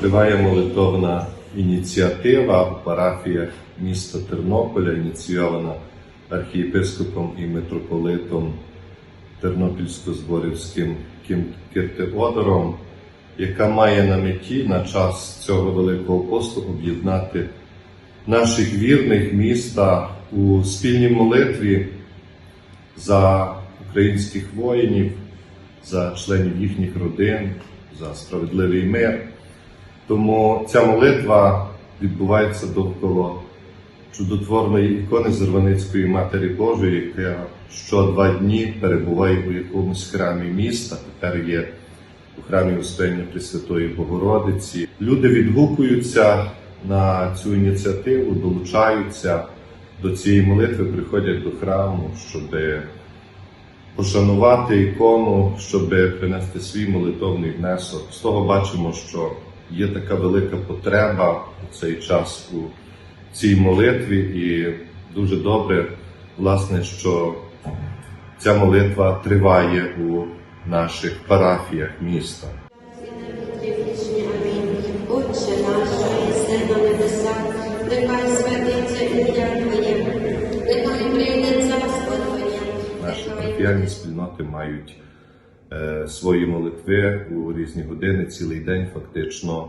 Триває молитовна ініціатива в парафіях міста Тернополя, ініційована архієпископом і митрополитом Тернопільсько-Зборівським Кім Киртеодором, яка має на меті на час цього великого посту об'єднати наших вірних міста у спільній молитві за українських воїнів, за членів їхніх родин, за справедливий мир. Тому ця молитва відбувається довкола чудотворної ікони Зерваницької Матері Божої, яка що два дні перебуває у якомусь храмі міста. Тепер є у храмі Успення Пресвятої Богородиці. Люди відгукуються на цю ініціативу, долучаються до цієї молитви, приходять до храму, щоби пошанувати ікону, щоб принести свій молитовний внесок. З того бачимо, що є така велика потреба у цей час у цій молитві, і дуже добре, власне, що ця молитва триває у наших парафіях міста. Наші нехай парафіяльні спільноти мають е, свої молитви у різні години, цілий день фактично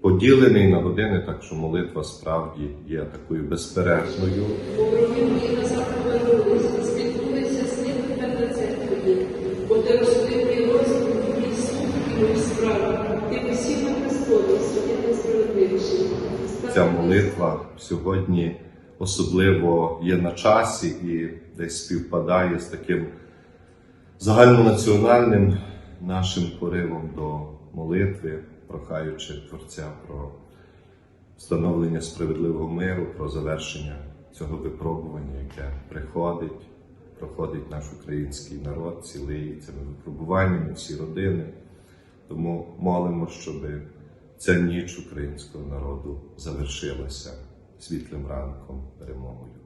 поділений на години, так що молитва справді є такою безперервною. Ця молитва сьогодні особливо є на часі і десь співпадає з таким загальнонаціональним нашим поривом до молитви, прохаючи Творця про встановлення справедливого миру, про завершення цього випробування, яке приходить, проходить наш український народ цілий цими випробуваннями, всі родини. Тому молимо, щоб ця ніч українського народу завершилася світлим ранком перемогою.